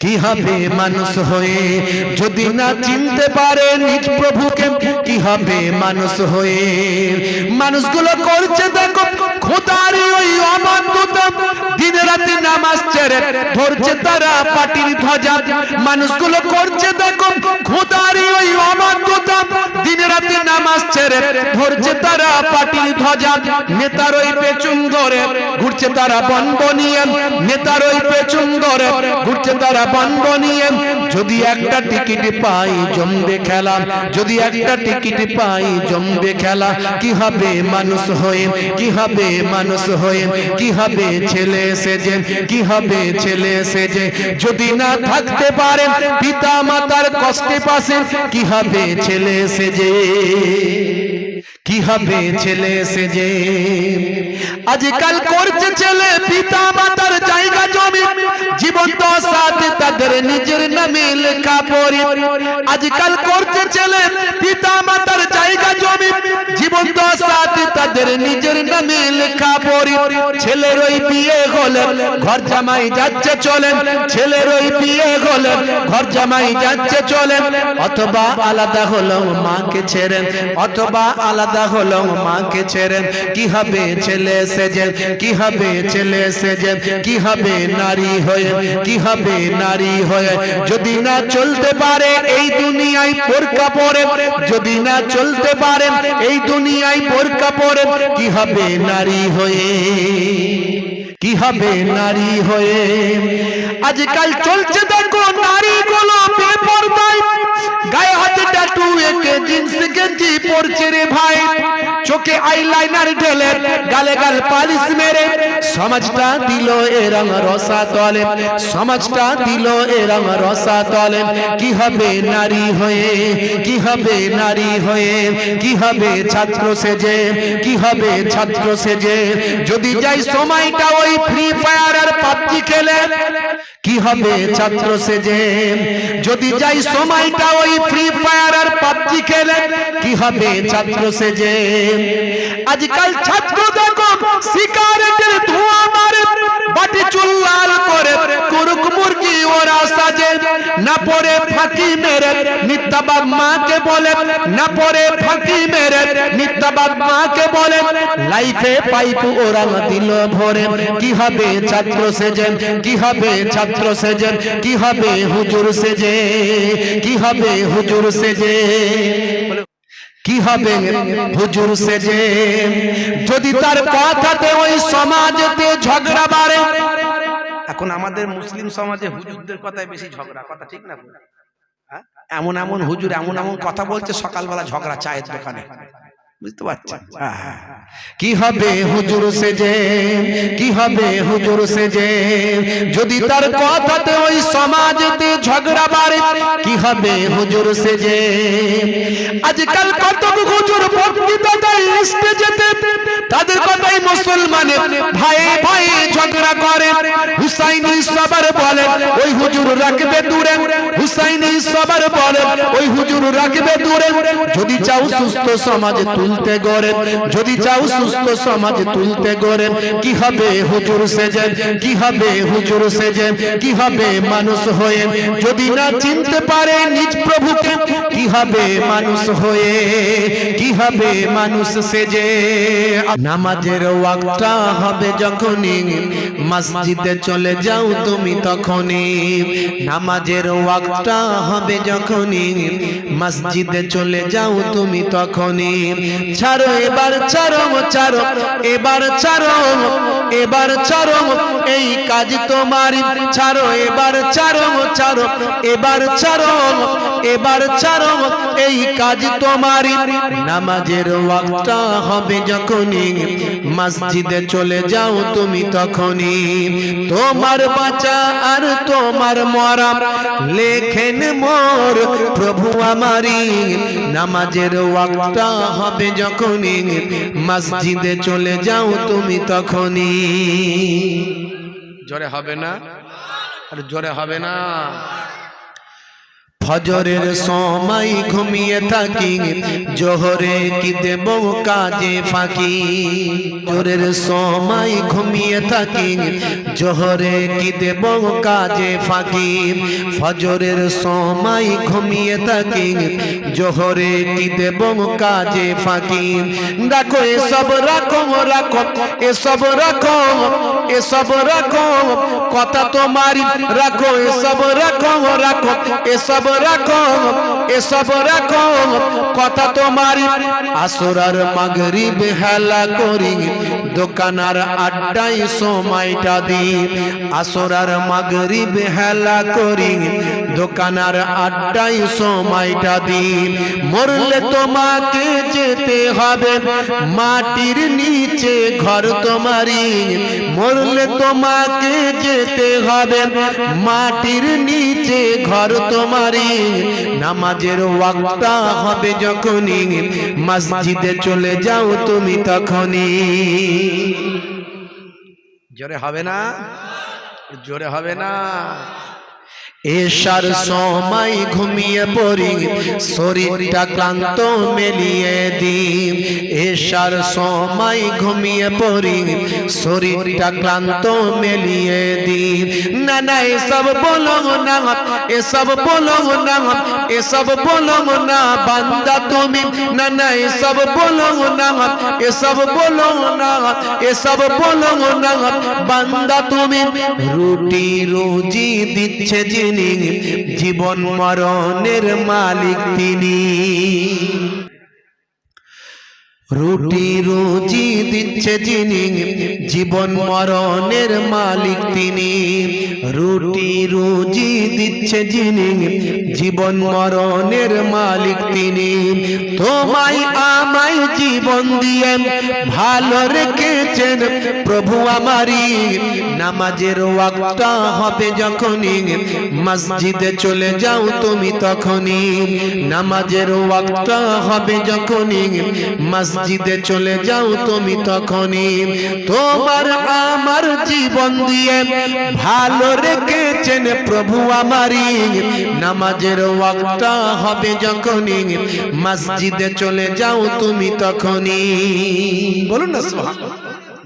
কি হবে মানুষ হয়ে? যদি না চিনতে পারে নিজ প্রভুকে, কি হবে মানুষ হয়ে? মানুষগুলো করছে, দেখো, খোদারি ওই অবাধ্যতা দিনে রাতে নামাজ ছেড়ে ধরছে তারা পাটির ধ্বজা। মানুষগুলো করছে, দেখো, খোদারি ওই অবাধ্যতা দিনে রাতে নামাজ ছেড়ে ধরছে তারা পাটির ধ্বজা। নেতার ওই পেছন ধরে ঘুরছে তারা বনবনিয়ে নেতার ওই পেছন ধরে তারা বনবনিয়ে যদি একটা টিকিট পাই জমবে খেলা, যদি একটা টিকিট পাই জমবে খেলা, কি হবে মানুষ হয়ে, কি হবে মানুষ হয়ে, কি হবে ছেলে সেজে, কি হবে ছেলে সেজে? যদি না থাকতে পারে পিতা মাতার কষ্টে পাশে, কি হবে ছেলে সেজে? কি হবে ছেলে সেজে আজকাল করছে ছেলে পিতা মাতার জায়গা জমি। জীবন সাথে তাদের নিজের নামে লেখা পড়ি। আজকাল করছে ছেলে পিতা মাতার জায়গা জমি। জীবন সাথে তাদের নিজের নামে লেখা পড়ি। ছেলের ওই বিয়ে হলে ঘর জামাই যাচ্ছে চলে ছেলের ওই বিয়ে হলে ঘর জামাই যাচ্ছে চলে অথবা আলাদা হলো মাকে ছেড়ে অথবা আলাদা হলো মাকে ছেড়ে কি হবে ছেলে সেজে কি হবে ছেলে সেজে কি হবে নারী হয়ে? কি হবে নারী হয়ে? যদি না চলতে পারে এই দুনিয়ায় পোরকা পরে, যদি না চলতে পারে এই দুনিয়ায় পোরকা পরে, কি হবে নারী হয়ে? কি হবে নারী হয়ে? আজকাল চলছে দেখো নারী গুলো বেপরদায় গায়ে হাতে ট্যাটু একে জিন্স গেঞ্জি পরছে রে ভাই। চোখে আইলাইনার ঢেলে, গালে গাল পালিশ মেরে, সমাজটা দিল এরম রসা তলে, সমাজটা দিল এরম রসা তলে। কি হবে নারী হয়ে, কি হবে নারী হয়ে, কি হবে ছাত্র সেজে, কি হবে ছাত্র সেজে? যদি যাই সময়টা ওই ফ্রি ফায়ার আর পাবজি খেলে, কি হবে ছাত্র সেজে? যদি যাই সময়টা ওই ফ্রি ফায়ার আর কি হবে ছাত্র সেজে? আজকাল ছাত্র দেখো, সিগারেটের ধোঁয়া মারে, বাটি চুল লাল করে, কুরুক মুরগি ওরা সাজে। না পরে ফাঁকি মেরে মিথ্যাবাদ মাকে বলে। না পরে ফাঁকি মেরে মিথ্যাবাদ মাকে বলে। লাইফে পাইপ ওরা দিল ভরে। কি হবে ছাত্র সেজে? কি হবে ছাত্র সেজে? কি হবে হুজুর সেজে? কি হবে হুজুর সেজে? কি হবে হুজুর সেজে? যদি তার কথাতে ওই সমাজেতে ঝগড়া বাড়ে। এখন আমাদের মুসলিম সমাজে হুজুরদের কথায় বেশি ঝগড়া কথা ঠিক না হ্যাঁ? এমন এমন হুজুর এমন এমন কথা বলছে সকালবেলা ঝগড়া চায়ের দোকানে। বুঝতে পারছেন? হ্যাঁ, হ্যাঁ। কি হবে? হুজুর সেজে? কি হবে হুজুর সেজে? যদি তার কথাতে ওই সমাজেতে ঝগড়া বাড়ে হবে হুজুর সেজে। আজকাল কত হুজুর বক্তৃতা দেয় স্টেজেতে তাদের কথাই মুসলমানের ভাই ভাই ঝগড়া করে। হুসাইন সবার বলে, ওই হুজুর রাখবে দূরে। হুসাইনি সবার বলে ওই হুজুর রাখবে দূরে। যদি চাও সুস্থ তুলতে গড়ে, যদি চাও সুস্থ তুলতে গড়ে, কি হবে হুজুর সেজে, কি হবে হুজুর সেজে, কি হবে মানুষ হয়ে? যদি না চিনতে পারে নিজ প্রভুকে, কি হবে মানুষ হয়ে? কি হবে মানুষ সেজে? নামাজের ওয়াক্তটা হবে যখনই, মসজিদে চলে যাও তুমি তখনই। নামাজের ওয়াক্তটা হবে যখনই মসজিদে চলে যাও তুমি তখনই। ছাড়ো এবার ছাড়ো ছাড়ো এবার ছাড়ো। এবার ছাড়ো এই কাজ তোমার। ছাড়ো, এবার ছাড়ো ছাড়ো, এবার ছাড়ো এবার ছাড়ো এই কাজ তোমার। নামাজের ওয়াক্তটা হবে যখনই, মসজিদে চলে যাও তুমি তখনই। তোমার বাঁচা আর তোমার মরা, লেখেন মোর প্রভু আমারি নামাজের ওয়াক্তটা হবে যখনই, মসজিদে চলে যাও তুমি তখনই। জোরে হবে না? আর জোরে হবে না। ফজরের সময় ঘুমিয়ে থাকি জোহরে কি দেব কাজে ফাঁকি? জোরের সময় ঘুমিয়ে থাকি জোহরে কি দেব কাজে ফাঁকি? ফজরের সময় ঘুমিয়ে থাকি জোহরে কি দেব কাজে ফাঁকি? রাখো এসব রাখো রাখো এসব রাখো। এসব রাখো, কথা তোমারি রাখো, এসব রাখো রাখো, এসব রাখো এসব রাখো, কথা তোমারি আসরার মাগরিব হেলা করি দোকানার আড্ডায় সময়টা দি আসরার মাগরিব হেলা করি। দোকানার আড্ডায় সময়টা দি মরলে তোমাকে যেতে হবে। মাটির নিচে ঘর তোমারি মরলে তোমাকে যেতে হবে। মাটির নিচে ঘর তোমারি নামাজের ওয়াক্তা হবে যখনই। মসজিদে চলে যাও তুমি তখনই। জোরে হবে না? জোরে হবে না। এসার সময় ঘুমিয়ে পড়ি শরীরটা ক্লান্ত মেলিয়ে দিন এসার সময় ঘুমিয়ে পড়ি শরীরটা ক্লান্ত মেলিয়ে দিন না না এসব বলো না এসব বলো না এসব বলো না বান্দা তুমি। না না এসব বলো না এসব বলো না এসব বলো না বান্দা তুমি। রুটি রুজি দিচ্ছে যিনি জীবন মরণের মালিক তিনি। রুটি রুজি দিচ্ছে যিনি, জীবন মরণের মালিক তিনি। রুটি রুজি দিচ্ছে যিনি, জীবন মরণের মালিক তিনি। তোমায় আমায় জীবন দিয়ে ভালো রেখেছেন প্রভু আমারি নামাজের ওয়াক্তা হবে যখনই, মসজিদে চলে যাও তুমি তখনই। নামাজের ওয়াক্তা হবে যখনই, মসজিদে চলে যাও তুমি তখনই। তোমার আমার জীবন দিয়ে ভালো রেখেছেন প্রভু আমারই। নামাজের ওয়াক্তা হবে যখনই। মসজিদে চলে যাও তুমি তখনই। বলুন না সুবহানাল্লাহ।